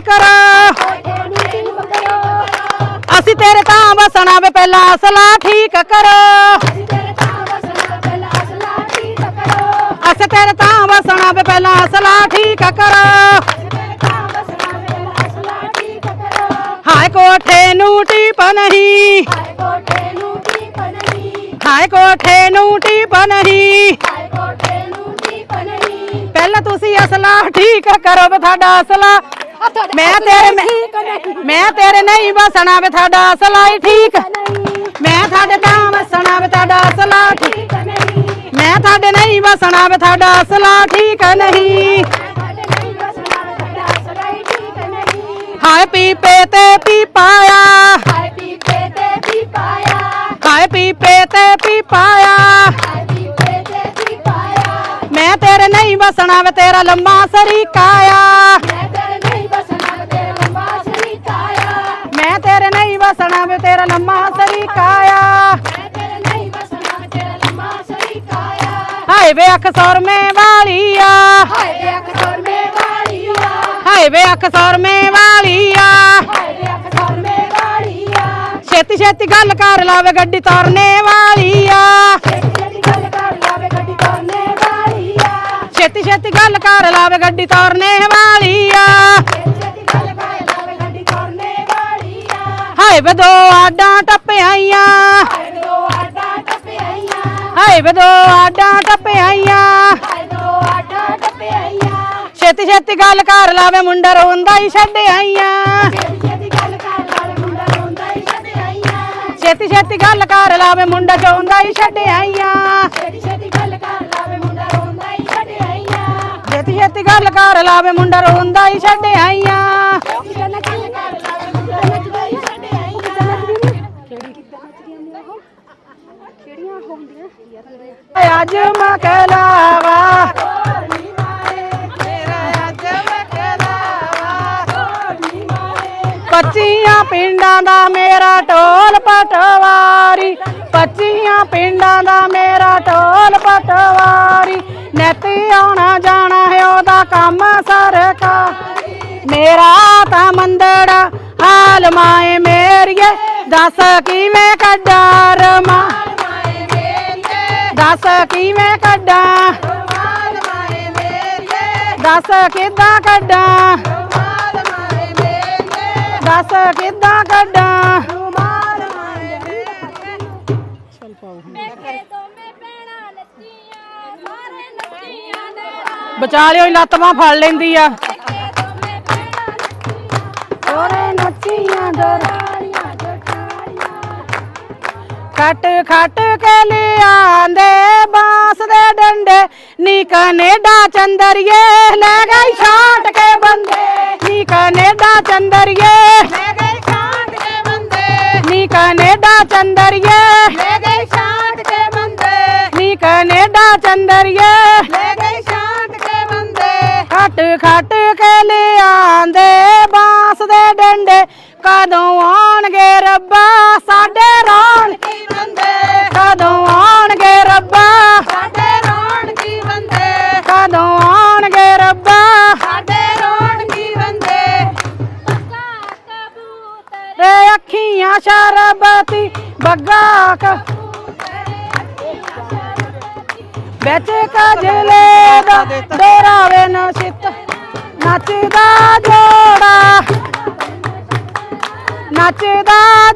ਕਰੋ। ਅਸੀਂ ਤੇਰੇ ਤਾਂ ਵਸਣਾ ਵੇ ਪਹਿਲਾਂ ਅਸਲਾ ਠੀਕ ਕਰੋ। ਅਸੀਂ ਤੇਰੇ ਤਾਂ ਵਸਣਾ ਪਹਿਲਾਂ ਅਸਲਾ ਠੀਕ ਕਰੋ ਵੇ ਪਹਿਲਾਂ ਅਸਲਾ ਠੀਕ ਕਰੋ। ਹਾਏ ਕੋਠੇ ਨੂੰ ਟੀਪ ਨਹੀਂ। ਹਾਏ ਕੋਠੇ ਨੂੰ ਠੀਕ ਟੀਪ ਨਹੀਂ। ਪਹਿਲਾਂ ਤੁਸੀਂ ਅਸਲਾ ਠੀਕ ਕਰੋ ਤੁਹਾਡਾ ਅਸਲਾ ਮੈਂ ਤੇਰੇ ਨਹੀਂ ਮੈਂ ਤੇਰੇ ਨਹੀਂ ਵਸਣਾ ਵੇ ਤੁਹਾਡਾ ਅਸਲਾ ਹੀ ਠੀਕ। ਮੈਂ ਤੁਹਾਡੇ ਤਾਂ ਵਸਣਾ ਵੇ ਤੁਹਾਡਾ ਅਸਲਾ ਠੀਕ। ਮੈਂ ਤੁਹਾਡੇ ਨਹੀਂ ਵਸਣਾ ਵੇ ਤੁਹਾਡਾ ਅਸਲਾ ਠੀਕ ਨਹੀਂ। ਹਾਏ ਪੀਪੇ ਤੇ ਪੀਪਾਇਆ ਹਾਏ ਪੀਪੇ ਤੇ ਪੀਪਾਇਆ ਮੈਂ ਤੇਰੇ ਨਹੀਂ ਵਸਣਾ ਵੇ ਤੇਰਾ ਲੰਮਾ ਸਰੀਕਾਇਆ ਵਸਣਾ ਵੇ ਤੇਰਾ ਲੰਮਾ ਸਰੀਕਾਇਆ। ਮੈਂ ਤੇਰੇ ਨਹੀਂ ਵਸਣਾ ਤੇਰਾ ਲੰਬਾ ਸ਼ਰੀਕ ਹਾਏ ਵੇ ਅੱਖ ਸੌਰਮੇ ਵਾਲੀਆ। ਹਾਏ ਅੱਖ ਸੁਰਮੇ ਵਾਲੀਆ ਹਾਏ ਵੇ ਅੱਖ ਸੌਰਮੇ ਵਾਲੀਆ। ਹਾਏ ਅੱਖ ਸੁਰਮੇ ਵਾਲੀਆ ਛੇਤੀ ਛੇਤੀ ਗੱਲ ਕਰ ਲਾਵੇ ਗੱਡੀ ਤੋਰਨੇ ਵਾਲੀਆ ਛੇਤੀ ਛੇਤੀ ਗੱਲ ਕਰ ਲਾਵੇ ਗੱਡੀ ਕਰਨੇ ਵਾਲੀਆ। ਛੇਤੀ ਛੇਤੀ ਗੱਲ ਕਰ ਲਾਵੇ ਗੱਡੀ ਤੋਰਨੇ ਵਾਲੀਆ। ਹਾਏ ਵੇ ਦੋ ਆਡਾਂ ਟੱਪਿਆਈਆਂ। ਹਾਏ ਦੋ ਆਟਾ ਟਪਿਆਈਆਂ ਹਾਏ ਵੇ ਦੋ ਆਡਾਂ ਟੱਪਿਆਈਆਂ। ਹਾਏ ਦੋ ਆਟਾ ਟਪਿਆਈਆਂ ਛੇਤੀ ਛੇਤੀ ਗੱਲ ਕਰ ਲਾਵੇ ਮੁੰਡਾ ਰੋਂਦਾ ਹੀ ਛੱਡ ਆਈਆਂ। ਛੇਤੀ ਛੇਤੀ ਗੱਲ ਕਰ ਲਾਵੇ ਮੁੰਡਾ ਰੋਂਦਾ ਹੀ ਛੱਡਿਆਈਆਂ ਛੇਤੀ ਛੇਤੀ ਗੱਲ ਕਰ ਲਾਵੇ ਮੁੰਡਾ ਚੋਂਦਾ ਹੀ ਛੱਡ ਆਈਆਂ। ਛੇਤੀ ਛੇਤੀ ਗੱਲ ਕਰ ਲਾਵੇ ਮੁੰਡਾ ਰੋਂਦਾ ਹੀ ਛੱਡਿਆਈਆਂ ਛੇਤੀ ਛੇਤੀ ਗੱਲ ਕਰ ਲਾਵੇ ਮੁੰਡਾ ਰੋਂਦਾ ਹੀ ਛੱਡ ਆਈਆਂ। ਅੱਜ ਮਕਲਾਵਾ ਨੀ ਮਾਰੇ ਮੇਰਾ ਅੱਜ ਮਕਲਾਵਾ ਨੀ ਮਾਰੇ ਪੱਚੀਆਂ ਪਿੰਡਾਂ ਦਾ ਮੇਰਾ ਢੋਲ ਪਟਵਾਰੀ। ਪੱਚੀਆਂ ਪਿੰਡਾਂ ਦਾ ਮੇਰਾ ਢੋਲ ਪਟਵਾਰੀ। ਨੈਤੀ ਆਉਣਾ ਜਾਣਾ ਹੈ ਉਹਦਾ ਕੰਮ ਸਰਕਾਰੀ। ਮੇਰਾ ਤਾਂ ਮੰਦੜਾ ਹਾਲ ਮਾਏ ਮੇਰੀਏ। ਦੱਸ ਕਿਵੇਂ ਕੱਢਾਂ ਰਮਾ? ਮਾਏ ਮੇਰੀਏ ਦੱਸ ਕਿਵੇਂ ਕੱਢਾਂ? ਮਾਏ ਦੱਸ ਕਿੱਦਾਂ ਕੱਢਾਂ? ਮਾਏ ਦੱਸ ਕਿੱਦਾਂ ਕੱਢਾਂ? ਮਾਲ ਤੋਂ ਮੈਂ ਪੈਣਾ ਸਾਰੇ ਬਚਾ ਲਿਓ ਲੱਤ ਫੜ ਲੈਂਦੀ ਆ। ਪੈਣਾ ਨੱਚੀਆਂ ਓਰੇ ਖੱਟ ਖੱਟ ਕੇ ਲਿਆਂਦੇ, ਬਾਂਸ ਦੇ ਡੰਡੇ, ਨੀ ਕੈਨੇਡਾ ਚੰਦਰੀਏ ਲੈ ਗਈ ਛਾਂਟ ਕੇ ਬੰਦੇ, ਨੀ ਕੈਨੇਡਾ ਚੰਦਰੀਏ ਲੈ ਗਏ ਛਾਂਟ ਕੇ ਬੰਦੇ, ਨੀ ਕੈਨੇਡਾ ਚੰਦਰੀਏ ਲੈ ਗਏ ਛਾਂਟ ਕੇ ਬੰਦੇ, ਨੀ ਕੈਨੇਡਾ ਚੰਦਰੀਏ ਲੈ ਗਏ ਛਾਂਟ ਕੇ ਬੰਦੇ। ਖੱਟ ਖੱਟ ਕੇ ਲਿਆਂਦੇ, ਬਾਂਸ ਦੇ ਡੰਡੇ, ਕਦੋਂ ਆਉਣਗੇ ਰੱਬਾ ਸਾਡੇ ਰੌਣ ਕਦੋਂ ਆਉਣਗੇ ਰੱਬਾ? ਸਾਡੇ ਰੋਣ ਕੀ ਬੰਦੇ। ਕਦੋਂ ਆਉਣਗੇ ਰੱਬਾ? ਸਾਡੇ ਰੋਣ ਕੀ ਬੰਦੇ। ਪੱਕਾ ਕਬੂਤਰ। ਰੇ ਅੱਖੀਆਂ ਸ਼ਰਬਤੀ ਬੱਗਾ ਕ ਵਿੱਚ ਕਜਲੇ ਦਾ ਡੋਰਾਵੇ ਨਸਿੱਤ ਨੱਚਦਾ ਜੋੜਾ। ਨੱਚਦਾ